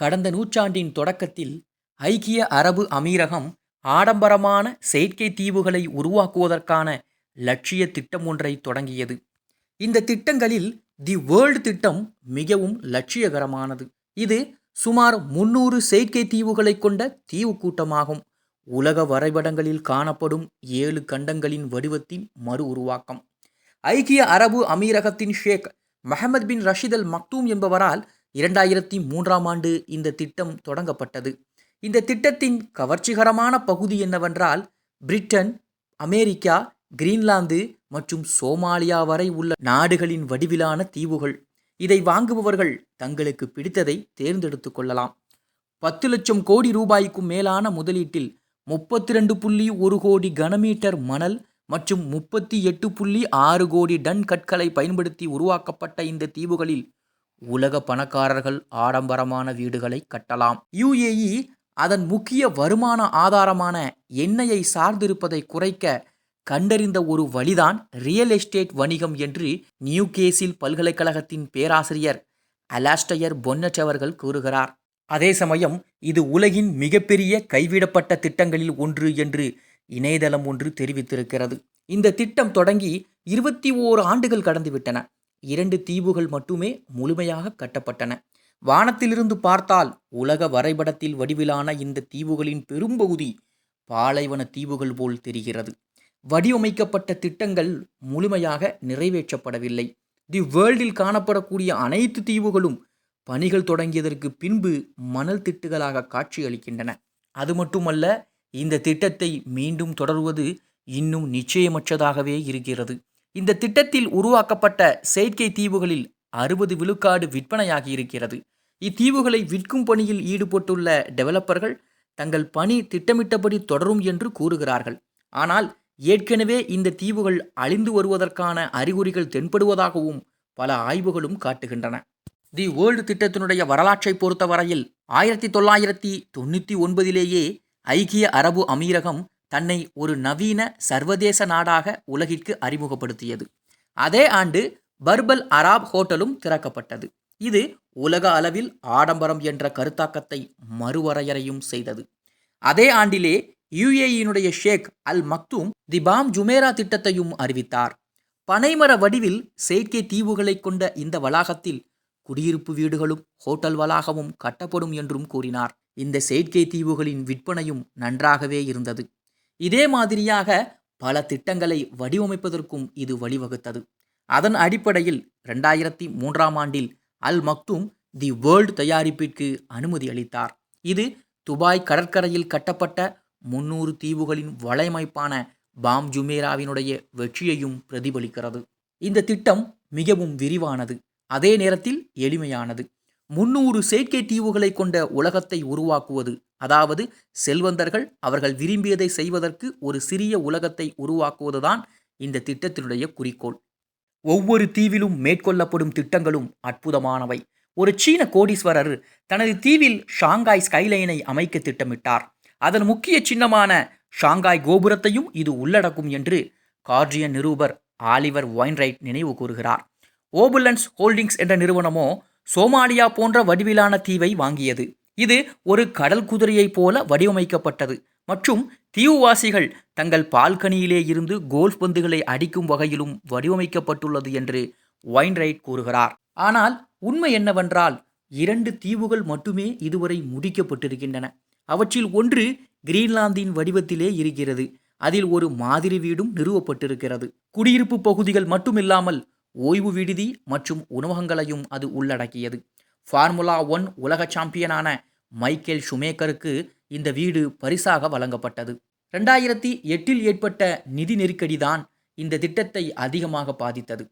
கடந்த நூற்றாண்டின் தொடக்கத்தில் ஐக்கிய அரபு அமீரகம் ஆடம்பரமான செயற்கை தீவுகளை உருவாக்குவதற்கான லட்சிய திட்டம் ஒன்றை தொடங்கியது. இந்த திட்டங்களில் தி வேர்ல்டு திட்டம் மிகவும் லட்சியகரமானது. இது சுமார் முன்னூறு செயற்கை தீவுகளை கொண்ட தீவு கூட்டமாகும் உலக வரைபடங்களில் காணப்படும் ஏழு கண்டங்களின் வடிவத்தின் மறு உருவாக்கம். ஐக்கிய அரபு அமீரகத்தின் ஷேக் மஹமத் பின் ரஷீத் அல் மக்தூம் என்பவரால் இரண்டாயிரத்தி மூன்றாம் ஆண்டு இந்த திட்டம் தொடங்கப்பட்டது. இந்த திட்டத்தின் கவர்ச்சிகரமான பகுதி என்னவென்றால் பிரிட்டன் அமெரிக்கா கிரீன்லாந்து மற்றும் சோமாலியா வரை உள்ள நாடுகளின் வடிவிலான தீவுகள். இதை வாங்குபவர்கள் தங்களுக்கு பிடித்ததை தேர்ந்தெடுத்து கொள்ளலாம். பத்து லட்சம் கோடி ரூபாய்க்கும் மேலான முதலீட்டில் முப்பத்தி ரெண்டு புள்ளி ஒரு கோடி கனமீட்டர் மணல் மற்றும் முப்பத்தி எட்டு புள்ளி ஆறு கோடி டன் கற்களை பயன்படுத்தி உருவாக்கப்பட்ட இந்த தீவுகளில் உலக பணக்காரர்கள் ஆடம்பரமான வீடுகளை கட்டலாம். யுஏஇ அதன் முக்கிய வருமான ஆதாரமான எண்ணெயை சார்ந்திருப்பதை குறைக்க கண்டறிந்த ஒரு வழிதான் ரியல் எஸ்டேட் வணிகம் என்று நியூ கேசில் பல்கலைக்கழகத்தின் பேராசிரியர் அலாஸ்டையர் பொன்னட் அவர்கள் கூறுகிறார். அதே சமயம் இது உலகின் மிகப்பெரிய கைவிடப்பட்ட திட்டங்களில் ஒன்று என்று இணையதளம் ஒன்று தெரிவித்திருக்கிறது. இந்த திட்டம் தொடங்கி இருபத்தி ஓரு ஆண்டுகள் கடந்துவிட்டன இரண்டு தீவுகள் மட்டுமே முழுமையாக கட்டப்பட்டன. வானத்திலிருந்து பார்த்தால் உலக வரைபடத்தில் வடிவிலான இந்த தீவுகளின் பெரும்பகுதி பாலைவன தீவுகள் போல் தெரிகிறது. வடிவமைக்கப்பட்ட திட்டங்கள் முழுமையாக நிறைவேற்றப்படவில்லை. தி வேர்ல்டில் காணப்படக்கூடிய அனைத்து தீவுகளும் பணிகள் தொடங்கியதற்கு பின்பு மணல் திட்டுகளாக காட்சியளிக்கின்றன. அது மட்டுமல்ல இந்த திட்டத்தை மீண்டும் தொடர்வது இன்னும் நிச்சயமற்றதாகவே இருக்கிறது. இந்த திட்டத்தில் உருவாக்கப்பட்ட செயற்கை தீவுகளில் அறுபது விழுக்காடு விற்பனையாகி இருக்கிறது. இத்தீவுகளை விற்கும் பணியில் ஈடுபட்டுள்ள டெவலப்பர்கள் தங்கள் பணி திட்டமிட்டபடி தொடரும் என்று கூறுகிறார்கள். ஆனால் ஏற்கனவே இந்த தீவுகள் அழிந்து வருவதற்கான அறிகுறிகள் தென்படுவதாகவும் பல ஆய்வுகளும் காட்டுகின்றன. தி வேர்ல்டு திட்டத்தினுடைய வரலாற்றை பொறுத்தவரையில் ஆயிரத்தி தொள்ளாயிரத்தி தொண்ணூற்றி ஒன்பதிலேயே ஐக்கிய அரபு அமீரகம் தன்னை ஒரு நவீன சர்வதேச நாடாக உலகிற்கு அறிமுகப்படுத்தியது. அதே ஆண்டு பர்பல் அராப் ஹோட்டலும் திறக்கப்பட்டது. இது உலக அளவில் ஆடம்பரம் என்ற கருத்தாக்கத்தை மறுவரையறையும் செய்தது. அதே ஆண்டிலே யுஏயினுடைய Sheikh Al Maktoum the Palm Jumeirah திட்டத்தையும் அறிவித்தார். பனைமர வடிவில் செயற்கை தீவுகளை கொண்ட இந்த வளாகத்தில் குடியிருப்பு வீடுகளும் ஹோட்டல் வளாகமும் கட்டப்படும் என்றும் கூறினார். இந்த செயற்கை தீவுகளின் விற்பனையும் நன்றாகவே இருந்தது. இதே மாதிரியாக பல திட்டங்களை வடிவமைப்பதற்கும் இது வழிவகுத்தது. அதன் அடிப்படையில் ரெண்டாயிரத்தி மூன்றாம் ஆண்டில் அல் மக்தூம் தி வேர்ல்டு தயாரிப்பிற்கு அனுமதி அளித்தார். இது துபாய் கடற்கரையில் கட்டப்பட்ட முன்னூறு தீவுகளின் வலையமைப்பான பாம் ஜுமேராவினுடைய வெற்றியையும் பிரதிபலிக்கிறது. இந்த திட்டம் மிகவும் விரிவானது அதே நேரத்தில் எளிமையானது. முன்னூறு செயற்கை தீவுகளை கொண்ட உலகத்தை உருவாக்குவது அதாவது செல்வந்தர்கள் அவர்கள் விரும்பியதை செய்வதற்கு ஒரு சிறிய உலகத்தை உருவாக்குவதுதான் இந்த திட்டத்தினுடைய குறிக்கோள். ஒவ்வொரு தீவிலும் மேற்கொள்ளப்படும் திட்டங்களும் அற்புதமானவை. ஒரு சீன கோடீஸ்வரர் தனது தீவில் ஷாங்காய் ஸ்கைலைனை அமைக்க திட்டமிட்டார். அதன் முக்கிய சின்னமான ஷாங்காய் கோபுரத்தையும் இது உள்ளடக்கும் என்று கார்ஜியன் நிரூபர் ஆலிவர் ஒயின்ரைட் நினைவு கூறுகிறார். ஓபுலன்ஸ் ஹோல்டிங்ஸ் என்ற நிறுவனமோ சோமாலியா போன்ற வடிவிலான தீவை வாங்கியது. இது ஒரு கடல் குதிரையைப் போல வடிவமைக்கப்பட்டது. மற்றும் தீவுவாசிகள் தங்கள் பால்கனியிலே இருந்து கோல்ஃப் பந்துகளை அடிக்கும் வகையிலும் வடிவமைக்கப்பட்டுள்ளது என்று ஒயின்ரைட் கூறுகிறார். ஆனால் உண்மை என்னவென்றால் இரண்டு தீவுகள் மட்டுமே இதுவரை முடிக்கப்பட்டிருக்கின்றன. அவற்றில் ஒன்று கிரீன்லாந்தின் வடிவத்திலே இருக்கிறது. அதில் ஒரு மாதிரி வீடும் நிறுவப்பட்டிருக்கிறது. குடியிருப்பு பகுதிகள் மட்டுமில்லாமல் ஓய்வு விடுதி மற்றும் உணவகங்களையும் அது உள்ளடக்கியது. ஃபார்முலா ஒன் உலக சாம்பியனான மைக்கேல் ஷுமேக்கருக்கு இந்த வீடு பரிசாக வழங்கப்பட்டது. ரெண்டாயிரத்தி எட்டில் ஏற்பட்ட நிதி நெருக்கடிதான் இந்த திட்டத்தை அதிகமாக பாதித்தது.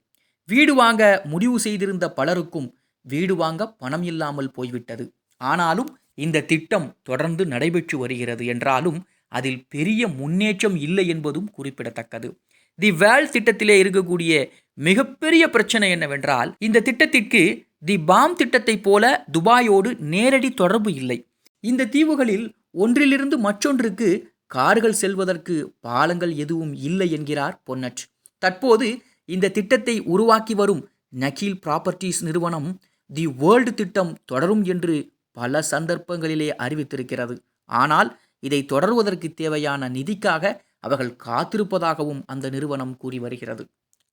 வீடு வாங்க முடிவு செய்திருந்த பலருக்கும் வீடு வாங்க பணம் இல்லாமல் போய்விட்டது. ஆனாலும் இந்த திட்டம் தொடர்ந்து நடைபெற்று வருகிறது என்றாலும் அதில் பெரிய முன்னேற்றம் இல்லை என்பதும் குறிப்பிடத்தக்கது. தி வேல் திட்டத்திலே இருக்கக்கூடிய மிகப்பெரிய பிரச்சனை என்னவென்றால் இந்த திட்டத்திற்கு தி பாம் திட்டத்தைப் போல துபாயோடு நேரடி தொடர்பு இல்லை. இந்த தீவுகளில் ஒன்றிலிருந்து மற்றொன்றுக்கு கார்கள் செல்வதற்கு பாலங்கள் எதுவும் இல்லை என்கிறார் பொன்னட். தற்போது இந்த திட்டத்தை உருவாக்கி வரும் நகீல் ப்ராப்பர்ட்டிஸ் நிறுவனம் தி வேர்ல்டு திட்டம் தொடரும் என்று பல சந்தர்ப்பங்களிலே அறிவித்திருக்கிறது. ஆனால் இதை தொடர்வதற்கு தேவையான நிதிக்காக அவர்கள் காத்திருப்பதாகவும் அந்த நிறுவனம் கூறி வருகிறது.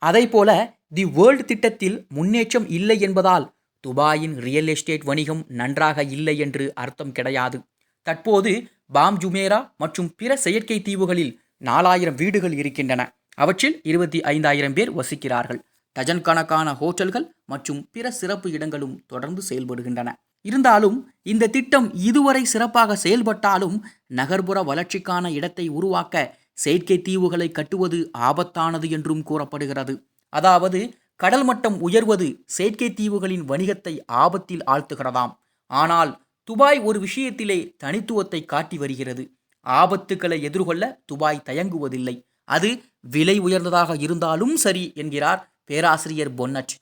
அதைப்போல தி வேர்ல்ட் திட்டத்தில் முன்னேற்றம் இல்லை என்பதால் துபாயின் ரியல் எஸ்டேட் வணிகம் நன்றாக இல்லை என்று அர்த்தம் கிடையாது. தற்போது பாம் ஜுமேரா மற்றும் பிற செயற்கை தீவுகளில் நாலாயிரம் வீடுகள் இருக்கின்றன. அவற்றில் இருபத்தி ஐந்தாயிரம் பேர் வசிக்கிறார்கள். டஜன் கணக்கான ஹோட்டல்கள் மற்றும் பிற சிறப்பு இடங்களும் தொடர்ந்து செயல்படுகின்றன. இருந்தாலும் இந்த திட்டம் இதுவரை சிறப்பாக செயல்பட்டாலும் நகர்ப்புற வளர்ச்சிக்கான இடத்தை உருவாக்க செயற்கை தீவுகளை கட்டுவது ஆபத்தானது என்றும் கூறப்படுகிறது. அதாவது கடல் மட்டம் உயர்வது செயற்கை தீவுகளின் வணிகத்தை ஆபத்தில் ஆழ்த்துகிறதாம். ஆனால் துபாய் ஒரு விஷயத்திலே தனித்துவத்தை காட்டி வருகிறது. ஆபத்துக்களை எதிர்கொள்ள துபாய் தயங்குவதில்லை. அது விலை உயர்ந்ததாக இருந்தாலும் சரி என்கிறார் பேராசிரியர் பொன்னட்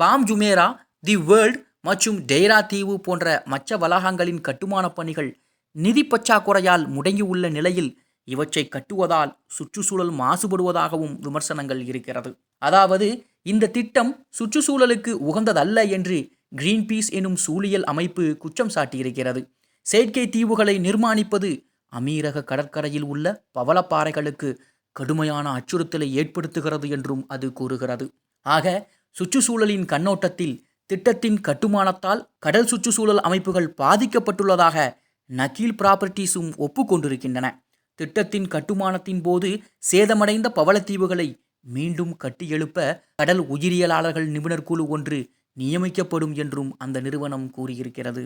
பாம் ஜுமேரா தி வேர்ல்ட் மற்றும் டெய்ரா தீவு போன்ற மற்ற வளாகங்களின் கட்டுமானப் பணிகள் நிதி பற்றாக்குறையால் முடங்கியுள்ள நிலையில் இவற்றை கட்டுவதால் சுற்றுச்சூழல் மாசுபடுவதாகவும் விமர்சனங்கள் இருக்கிறது. அதாவது இந்த திட்டம் சுற்றுச்சூழலுக்கு உகந்ததல்ல என்று கிரீன்பீஸ் எனும் சூழியல் அமைப்பு குற்றம் சாட்டியிருக்கிறது. செயற்கை தீவுகளை நிர்மாணிப்பது அமீரக கடற்கரையில் உள்ள பவளப்பாறைகளுக்கு கடுமையான அச்சுறுத்தலை ஏற்படுத்துகிறது என்றும் அது கூறுகிறது. ஆக சுற்றுச்சூழலின் கண்ணோட்டத்தில் திட்டத்தின் கட்டுமானத்தால் கடல் சுற்றுச்சூழல் அமைப்புகள் பாதிக்கப்பட்டுள்ளதாக நக்கீல் ப்ராப்பர்ட்டிஸும் ஒப்புக்கொண்டிருக்கின்றன. திட்டத்தின் கட்டுமானத்தின் போது சேதமடைந்த பவளத்தீவுகளை மீண்டும் கட்டியெழுப்ப கடல் உயிரியலாளர்கள் நிபுணர் குழு ஒன்று நியமிக்கப்படும் என்றும் அந்த நிறுவனம் கூறியிருக்கிறது.